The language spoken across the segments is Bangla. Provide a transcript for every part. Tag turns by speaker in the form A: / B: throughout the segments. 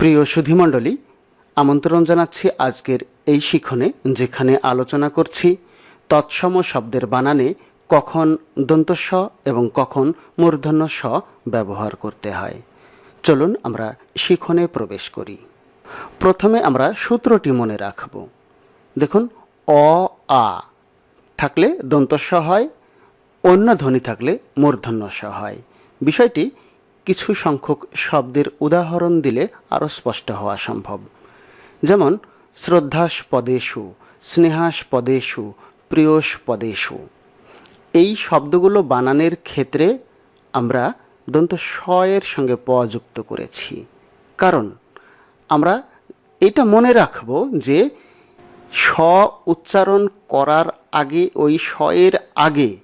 A: প্রিয় সুধীমণ্ডলী, আমন্ত্রণ জানাচ্ছি আজকের এই শিখনে, যেখানে আলোচনা করছি তৎসম শব্দের বানানে কখন দন্তস্ব এবং কখন মূর্ধন্য স ব্যবহার করতে হয়। চলুন আমরা শিখনে প্রবেশ করি। প্রথমে আমরা সূত্রটি মনে রাখব। দেখুন, অ, আ। থাকলে দন্তস্ব হয়, অন্য ধ্বনি থাকলে মূর্ধন্য স হয়। বিষয়টি কিছু সংখ্যক শব্দের উদাহরণ দিলে আরও স্পষ্ট হওয়া সম্ভব। যেমন, শ্রদ্ধাস্পদেশু, স্নেহাস্পদেশু, প্রিয়স্পদেশু। এই শব্দগুলো বানানের ক্ষেত্রে আমরা দন্ত এর সঙ্গে প যুক্ত করেছি। কারণ, আমরা এটা মনে রাখব যে স উচ্চারণ করার আগে, ওই এর আগে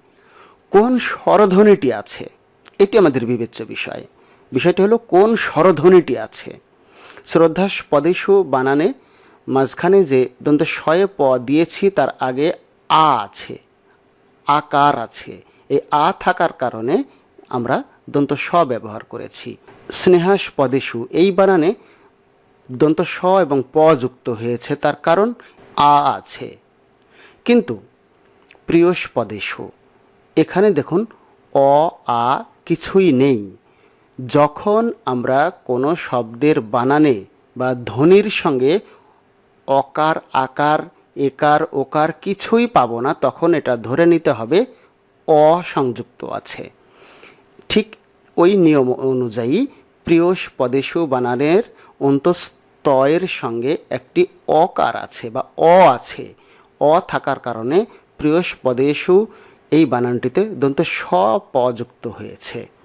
A: কোন স্বরধ্বনিটি আছে, এটি আমাদের বিবেচ্য বিষয়। বিষয়টি হলো, কোন স্বরধ্বনিটি আছে? শ্রদ্ধাস পদেশু বানানে মাঝখানে যে দন্ত শয়ে প দিয়েছি, তার আগে আ আছে, আকার আছে। এই আ থাকার কারণে আমরা দন্ত স ব্যবহার করেছি। স্নেহাস পদেশু এই বানানে দন্ত স এবং প যুক্ত হয়েছে, তার কারণ আ আছে। কিন্তু প্রিয়স্পদেশু, এখানে দেখুন, অ, আ কিছুই নেই। যখন আমরা কোনো শব্দের বানানে বা ধ্বনির সঙ্গে অকার, আকার, একার, ওকার কিছুই পাব না, তখন এটা ধরে নিতে হবে অ সংযুক্ত আছে। ঠিক ওই নিয়ম অনুযায়ী প্রিয়স পদেশু বানানের অন্তস্তয়ের সঙ্গে একটি অকার আছে বা অ আছে। অ থাকার কারণে প্রিয়স পদেশু এই বানানটিতে দন্ত স প যুক্ত হয়েছে।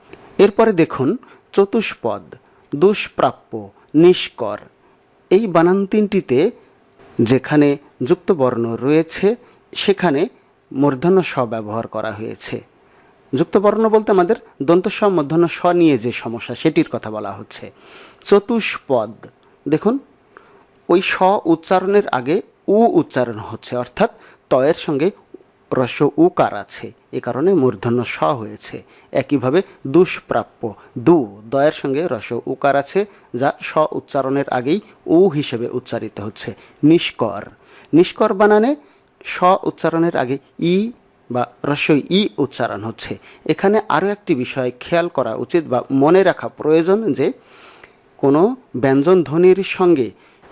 A: এরপরে দেখুন, চতুষ্পদ, দুষ্প্রাপ্য, নিষ্কর। এই বানান তিনটিতে যেখানে যুক্ত বর্ণ রয়েছে, সেখানে মূর্ধন্য স ব্যবহার করা হয়েছে। যুক্ত বর্ণ বলতে আমাদের দন্ত স মূর্ধন্য স নিয়ে যে সমস্যা, সেটির কথা বলা হচ্ছে। চতুষ্পদ, দেখুন, ওই স উচ্চারণের আগে উ উচ্চারণ হচ্ছে, অর্থাৎ তয়ের সঙ্গে রস্য উকার আছে। এ কারণে মূর্ধন্য স হয়েছে। একইভাবে দুষ্প্রাপ্য, দু, দয়ের সঙ্গে রস উকার আছে, যা স উচ্চারণের আগেই উ হিসেবে উচ্চারিত হচ্ছে। নিষ্কর। নিষ্কর বানানে স উচ্চারণের আগে ই বা রস্যই ই উচ্চারণ হচ্ছে। এখানে আরও একটি বিষয় খেয়াল করা উচিত বা মনে রাখা প্রয়োজন যে কোনো ব্যঞ্জন ধ্বনির সঙ্গে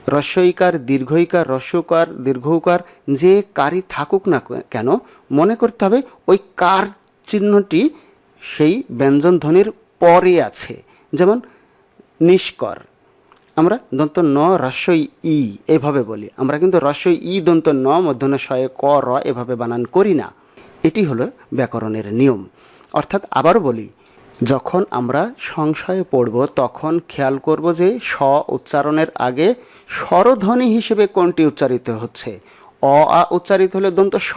A: রস্যইকার দীর্ঘইকার রস্যকার দীর্ঘকার যে কারই থাকুক না কেন, মনে করতে হবে ওই কার চিহ্নটি সেই ব্যঞ্জন ধ্বনির পরে আছে। যেমন, নিষ্কর। আমরা দন্ত ন রস্যই ই এভাবে বলি। আমরা কিন্তু রস্যই ই, দন্ত ন মধ্যন শয়ে ক, র এভাবে বানান করি না। এটি হলো ব্যাকরণের নিয়ম। অর্থাৎ আবার বলি যখন আমরা সংশয়ে পড়ব, তখন খেয়াল করব যে স উচ্চারণের আগে স্বরধ্বনি হিসেবে কোনটি উচ্চারিত হচ্ছে। অ, আ উচ্চারিত হলে দন্ত স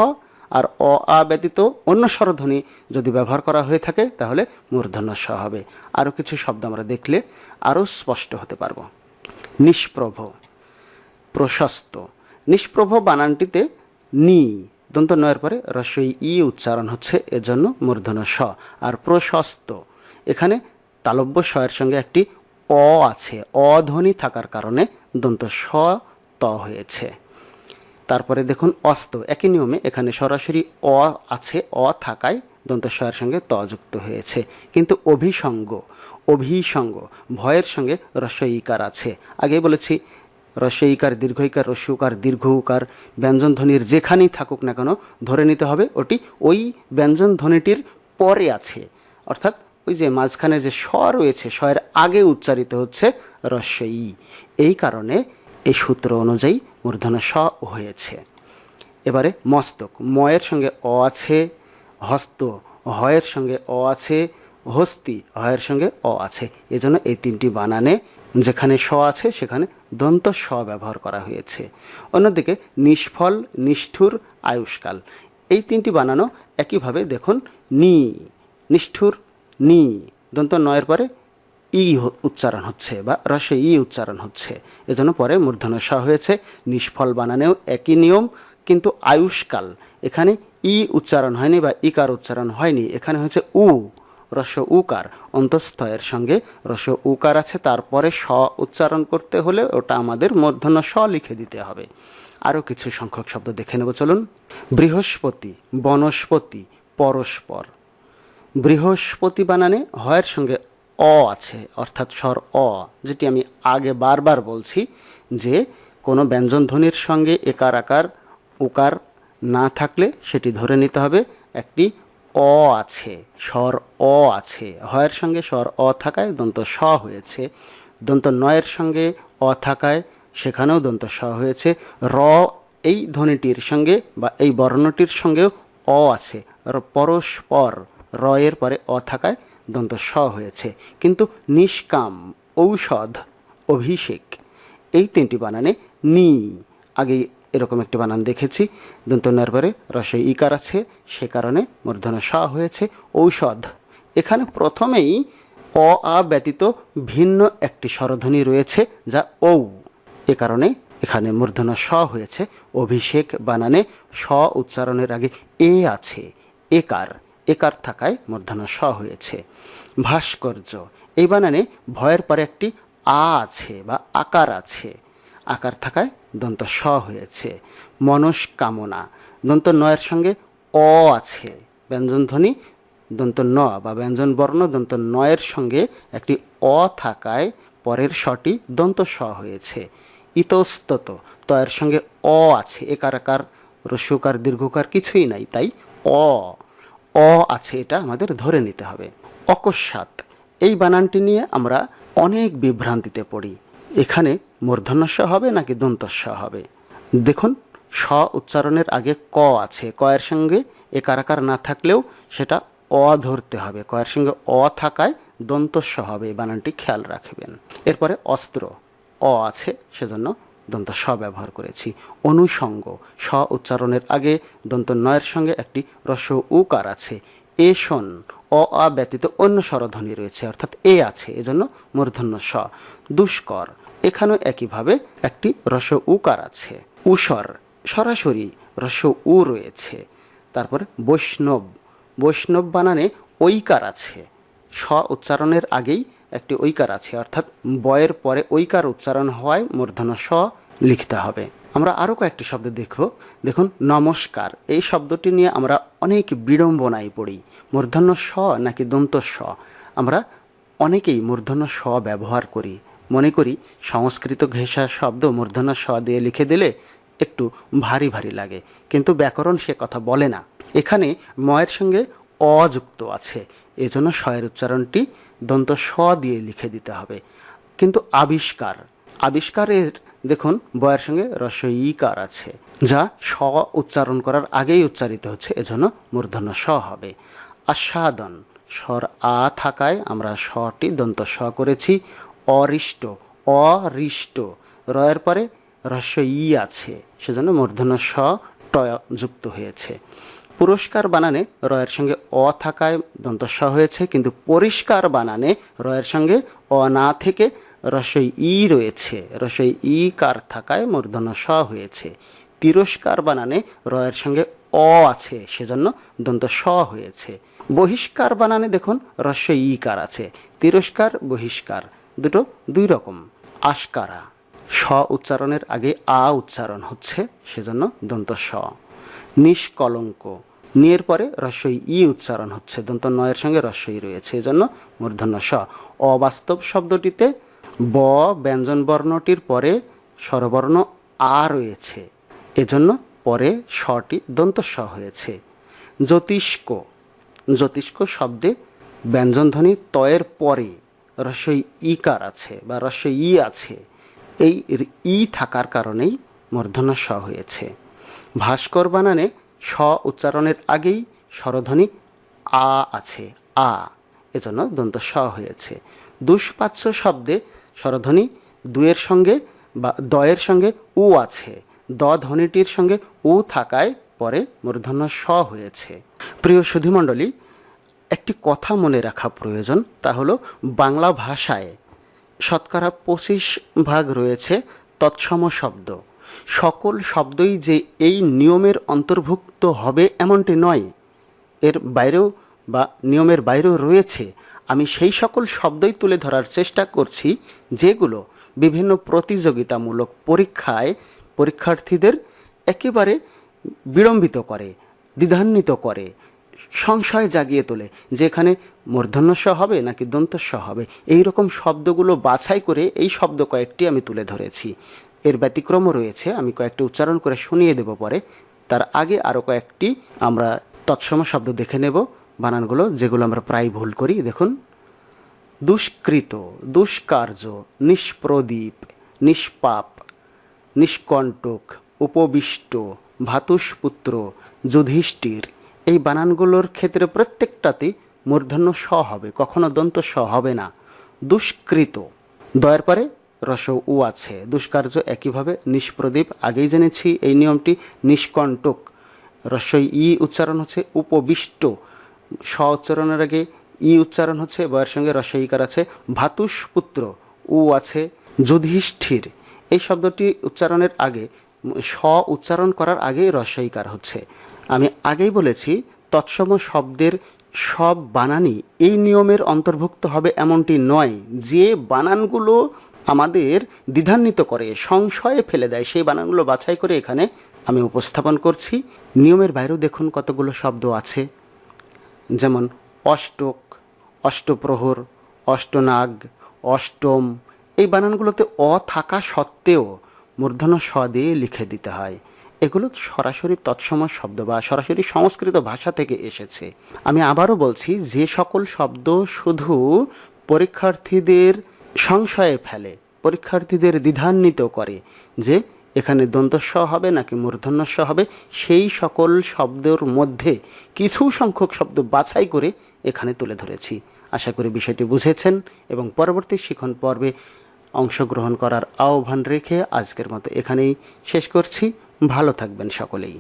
A: আর অ, আ ব্যতীত অন্য স্বরধ্বনি যদি ব্যবহার করা হয়ে থাকে, তাহলে মূর্ধন্য স হবে। আরও কিছু শব্দ আমরা দেখলে আরও স্পষ্ট হতে পারব। নিষ্প্রভ, প্রশস্ত। নিষ্প্রভ বানানটিতে নি দন্ত নয়ের পরে রস্যই ই উচ্চারণ হচ্ছে, এজন্য মূর্ধন্য স আর প্রশস্ত এখানে তালব্য স্বয়ের সঙ্গে একটি অ আছে। অধ্বনি থাকার কারণে দন্ত স ত হয়েছে। তারপরে দেখুন, অস্ত। একই নিয়মে এখানে সরাসরি অ আছে, অ থাকায় দন্ত স্বয়ের সঙ্গে ত যুক্ত হয়েছে। কিন্তু অভিসঙ্গ অভিসঙ্গ, ভয়ের সঙ্গে রস্যইকার আছে। আগে বলেছি রস্যইকার দীর্ঘইকার রস্যকার দীর্ঘকার ব্যঞ্জন ধ্বনির যেখানেই থাকুক না কেন ধরে নিতে হবে, ওটি ওই ব্যঞ্জন ধ্বনিটির পরে আছে। অর্থাৎ ওই যে মাঝখানে যে স্ব রয়েছে, স্বয়ের আগে উচ্চারিত হচ্ছে রস্যই। এই কারণে এই সূত্র অনুযায়ী মূর্ধন্য স হয়েছে। এবারে মস্তক, ময়ের সঙ্গে অ আছে, হস্ত, হয়ের সঙ্গে অ আছে, হস্তি, হয়ের সঙ্গে অ আছে। এজন্য এই তিনটি বানানে যেখানে স আছে, সেখানে দন্ত স ব্যবহার করা হয়েছে। অন্যদিকে নিষ্ফল, নিষ্ঠুর, আয়ুষ্কাল। এই তিনটি বানানো একইভাবে দেখুন, নি, নিষ্ঠুর নি দন্ত নয়ের পরে ই উচ্চারণ হচ্ছে বা রসে ই উচ্চারণ হচ্ছে। এজন্য পরে মূর্ধন্য স হয়েছে। নিষ্ফল বানানেও একই নিয়ম, কিন্তু আয়ুষ্কাল। এখানে ই উচ্চারণ হয়নি বা ইকার উচ্চারণ হয়নি। এখানে হয়েছে উ রস্য উকার। অন্তস্থয়ের সঙ্গে রস্য উকার আছে। তারপরে স উচ্চারণ করতে হলে ওটা আমাদের মূর্ধন্য স লিখে দিতে হবে। আরও কিছু সংখ্যক শব্দ দেখে নেব, চলুন। বৃহস্পতি, বনস্পতি, পরস্পর। বৃহস্পতি বানানে হয়ের সঙ্গে অ আছে, অর্থাৎ স্বর অ, যেটি আমি আগে বারবার বলছি যে কোনো ব্যঞ্জন ধ্বনির সঙ্গে একার আকার, উকার না থাকলে সেটি ধরে নিতে হবে একটি অ আছে, স্বর অ আছে। হয়ের সঙ্গে স্বর অ থাকায় দন্ত স হয়েছে। দন্ত নয়ের সঙ্গে অ থাকায় সেখানেও দন্ত স হয়েছে। র এই ধ্বনিটির সঙ্গে বা এই বর্ণটির সঙ্গেও অ আছে। পরস্পর র এর পরে অ থাকায় দন্ত স হয়েছে। কিন্তু নিষ্কাম, ঔষধ, অভিষেক এই তিনটি বানানে নি। আগে এরকম একটি বানান দেখেছি। দন্ত নয়ের পরে রসে ইকার আছে, সে কারণে মূর্ধন্য স হয়েছে। ঔষধ। এখানে প্রথমেই অ আ ব্যতীত ভিন্ন একটি স্বরধ্বনি রয়েছে, যা ঔ। এ কারণে এখানে মূর্ধন্য স হয়েছে। অভিষেক বানানে স উচ্চারণের আগে এ আছে একার একার থাকায় মূর্ধন্য স হয়েছে। ভাস্কর্য, এই বানানে ভয়ের পরে একটি আ আছে বা আকার আছে। আকার থাকায় দন্ত স হয়েছে। মনস্কামনা, দন্ত নয়ের সঙ্গে অ আছে। ব্যঞ্জনধ্বনি, দন্ত ন বা ব্যঞ্জন বর্ণ দন্ত নয়ের সঙ্গে একটি অ থাকায় পরের স্বটি দন্ত স হয়েছে। ইতস্তত, তয়ের সঙ্গে অ আছে। একার আকার রস্যকার দীর্ঘকার কিছুই নাই, তাই অ। অ আছে এটা আমাদের ধরে নিতে হবে। অকস্মাৎ এই বানানটি নিয়ে আমরা অনেক বিভ্রান্তিতে পড়ি। এখানে মূর্ধন্যস্ব হবে নাকি দন্তস্ব হবে? দেখুন, স উচ্চারণের আগে ক আছে। কয়ের সঙ্গে এ একারাকার না থাকলেও সেটা অ ধরতে হবে। কয়ের সঙ্গে অ থাকায় দন্তস্ব হবে। এই বানানটি খেয়াল রাখবেন। এরপরে অস্ত্র। অ আছে, সেজন্য দন্ত স ব্যবহার করেছি। অনুষঙ্গ স উচ্চারণের আগে দন্ত নয়ের সঙ্গে একটি রস্য উকার আছে। এ শন, অ আ ব্যতীত অন্য স্বরধ্বনি রয়েছে, অর্থাৎ এ আছে, এজন্য মূর্ধন্য স দুষ্কর, এখানেও একইভাবে একটি রস উকার আছে। উসর সরাসরি রস উ রয়েছে। তারপর বৈষ্ণব বৈষ্ণব বানানে ঐকার আছে। স উচ্চারণের আগেই একটি ঐকার আছে, অর্থাৎ বয়ের পরে ঐকার উচ্চারণ হওয়ায় মূর্ধন্য স লিখতে হবে। আমরা আরও কয়েকটি শব্দ দেখব। দেখুন, নমস্কার। এই শব্দটি নিয়ে আমরা অনেক বিড়ম্বনায় পড়ি। মূর্ধন্য স নাকি দন্ত স আমরা অনেকেই মূর্ধন্য স ব্যবহার করি। মনে করি সংস্কৃত ঘেঁষা শব্দ মূর্ধন্য স দিয়ে লিখে দিলে একটু ভারী ভারী লাগে, কিন্তু ব্যাকরণ সে কথা বলে না। এখানে ময়ের সঙ্গে অযুক্ত আছে। এজন্য শয়ের উচ্চারণটি দন্ত স দিয়ে লিখে দিতে হবে। কিন্তু আবিষ্কার, আবিষ্কারের, দেখুন বয়ের সঙ্গে রস ইকার আছে, যা স উচ্চারণ করার আগেই উচ্চারিত হচ্ছে, এজন্য মূর্ধন্য স হবে। আস্বাদন, স্বর আ থাকায় আমরা স্বটি দন্ত স করেছি, অরিষ্ট অরিষ্ট। রয়ের পরে রস্য ই আছে, সেজন্য মূর্ধন্য স টয় যুক্ত হয়েছে। পুরস্কার বানানে রয়ের সঙ্গে অ থাকায় দন্ত স হয়েছে, কিন্তু পরিষ্কার বানানে রয়ের সঙ্গে অ না থেকে রসই ই রয়েছে, রসই ই কার থাকায় মূর্ধন্য স হয়েছে। তিরস্কার বানানে রয়ের সঙ্গে অ আছে, সেজন্য দন্ত স হয়েছে। বহিষ্কার বানানে দেখুন রস্য ই কার আছে, তিরস্কার, বহিষ্কার, দুটো দুই রকম। আশকারা, স উচ্চারণের আগে আ উচ্চারণ হচ্ছে, সেজন্য দন্ত স নিষ্কলঙ্ক নিয়ের পরে রস্যই ই উচ্চারণ হচ্ছে। দন্ত নয়ের সঙ্গে রস্যই রয়েছে, এজন্য মূর্ধন্য স। অবাস্তব শব্দটিতে ব, ব্যঞ্জন বর্ণটির পরে স্বরবর্ণ আ রয়েছে। এজন্য পরে স্বটি দন্ত স হয়েছে। জ্যোতিষ্ক। জ্যোতিষ্ক শব্দে ব্যঞ্জনধ্বনি তয়ের পরে রস্যই ইকার আছে বা রস্যই ই আছে। এই ই থাকার কারণেই মূর্ধন্য স হয়েছে। ভাস্কর বানানে স উচ্চারণের আগেই স্বরধ্বনি আ আছে, আ। এজন্য দন্ত স হয়েছে। দুষ্পাচ্য শব্দে স্বরধ্বনি দুয়ের সঙ্গে বা দয়ের সঙ্গে উ আছে। দ ধ্বনিটির সঙ্গে উ থাকায় পরে মূর্ধন্য স হয়েছে। প্রিয় সুধীমণ্ডলী, একটি কথা মনে রাখা প্রয়োজন, তা হলো বাংলা ভাষায়। শতকরা পঁচিশ ভাগ রয়েছে তৎসম শব্দ। সকল শব্দই যে এই নিয়মের অন্তর্ভুক্ত হবে এমনটি নয়। এর বাইরেও বা নিয়মের বাইরেও রয়েছে। আমি সেই সকল শব্দই তুলে ধরার চেষ্টা করছি, যেগুলো বিভিন্ন প্রতিযোগিতামূলক পরীক্ষায় পরীক্ষার্থীদের একেবারে বিড়ম্বিত করে, দ্বিধান্বিত করে, সংশয় জাগিয়ে তোলে যে এখানে মূর্ধন্যস্ব হবে নাকি দন্তস্ব হবে। এই রকম শব্দগুলো বাছাই করে এই শব্দ কয়েকটি আমি তুলে ধরেছি। এর ব্যতিক্রমও রয়েছে। আমি কয়েকটি উচ্চারণ করে শুনিয়ে দেব পরে। তার আগে আরও কয়েকটি আমরা তৎসম শব্দ দেখে নেব। বানানগুলো, যেগুলো আমরা প্রায় ভুল করি। দেখুন। দুষ্কৃত, দুষ্কার্য, নিষ্প্রদীপ, নিষ্পাপ, নিষ্কণ্টক, উপবিষ্ট, ভাতুষপুত্র, যুধিষ্ঠির। এই বানানগুলোর ক্ষেত্রে প্রত্যেকটাতে মূর্ধন্য স হবে। কখনো দন্ত স হবে না। দুষ্কৃত। দয়ের পরে রস উ আছে। দুষ্কার্য একইভাবে নিষ্প্রদীপ। আগেই জেনেছি এই নিয়মটি, নিষ্কণ্টক। রস্যই ই উচ্চারণ হচ্ছে উপবিষ্ট। স উচ্চারণের আগে ই উচ্চারণ হচ্ছে বয়ের সঙ্গে রস্যইকার আছে ভাতুষ পুত্র উ আছে যুধিষ্ঠির। এই শব্দটি উচ্চারণের আগে, স উচ্চারণ করার আগেই রস্যইকার হচ্ছে। আমি আগেই বলেছি, তৎসম শব্দের সব বানানই এই নিয়মের অন্তর্ভুক্ত হবে এমনটি নয়। যে বানানগুলো আমাদের দ্বিধান্বিত করে, সংশয়ে ফেলে দেয়। সেই বানানগুলো বাছাই করে এখানে আমি উপস্থাপন করছি। নিয়মের বাইরেও দেখুন কতগুলো শব্দ আছে। যেমন, অষ্টক, অষ্টপ্রহর, অষ্টনাগ, অষ্টম। এই বানানগুলোতে অ থাকা সত্ত্বেও মূর্ধন্য স দিয়ে লিখে দিতে হয়। এগুলো সরাসরি তৎসম শব্দ বা সরাসরি সংস্কৃত ভাষা থেকে এসেছে। আমি আবারও বলছি, যে সকল শব্দ শুধু পরীক্ষার্থীদের সংশয়ে ফেলে, পরীক্ষার্থীদের দ্বিধান্বিত করে যে এখানে দন্তস্ব হবে নাকি মূর্ধন্যস্ব হবে, সেই সকল শব্দের মধ্যে কিছু সংখ্যক শব্দ বাছাই করে এখানে তুলে ধরেছি। আশা করি বিষয়টি বুঝেছেন এবং পরবর্তী শিখন পর্বে অংশগ্রহণ করার আহ্বান রেখে আজকের মতো এখানেই শেষ করছি। ভালো থাকবেন সকলেই।